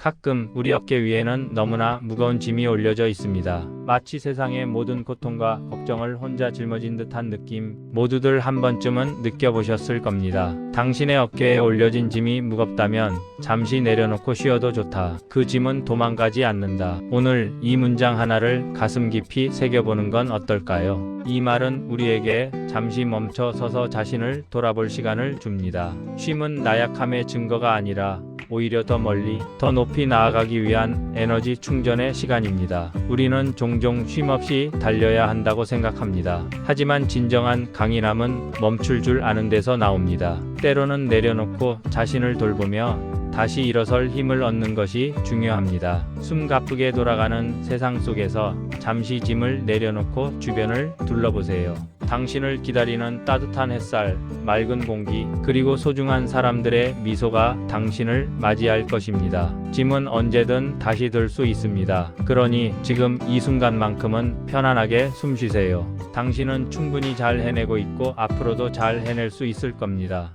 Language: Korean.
가끔 우리 어깨 위에는 너무나 무거운 짐이 올려져 있습니다. 마치 세상의 모든 고통과 걱정을 혼자 짊어진 듯한 느낌 모두들 한 번쯤은 느껴보셨을 겁니다. 당신의 어깨에 올려진 짐이 무겁다면 잠시 내려놓고 쉬어도 좋다. 그 짐은 도망가지 않는다. 오늘 이 문장 하나를 가슴 깊이 새겨보는 건 어떨까요? 이 말은 우리에게 잠시 멈춰 서서 자신을 돌아볼 시간을 줍니다. 쉼은 나약함의 증거가 아니라 오히려 더 멀리, 더 높이 나아가기 위한 에너지 충전의 시간입니다. 우리는 종종 쉼 없이 달려야 한다고 생각합니다. 하지만 진정한 강인함은 멈출 줄 아는 데서 나옵니다. 때로는 내려놓고 자신을 돌보며 다시 일어설 힘을 얻는 것이 중요합니다. 숨 가쁘게 돌아가는 세상 속에서 잠시 짐을 내려놓고 주변을 둘러보세요. 당신을 기다리는 따뜻한 햇살, 맑은 공기, 그리고 소중한 사람들의 미소가 당신을 맞이할 것입니다. 짐은 언제든 다시 들 수 있습니다. 그러니 지금 이 순간만큼은 편안하게 숨 쉬세요. 당신은 충분히 잘 해내고 있고 앞으로도 잘 해낼 수 있을 겁니다.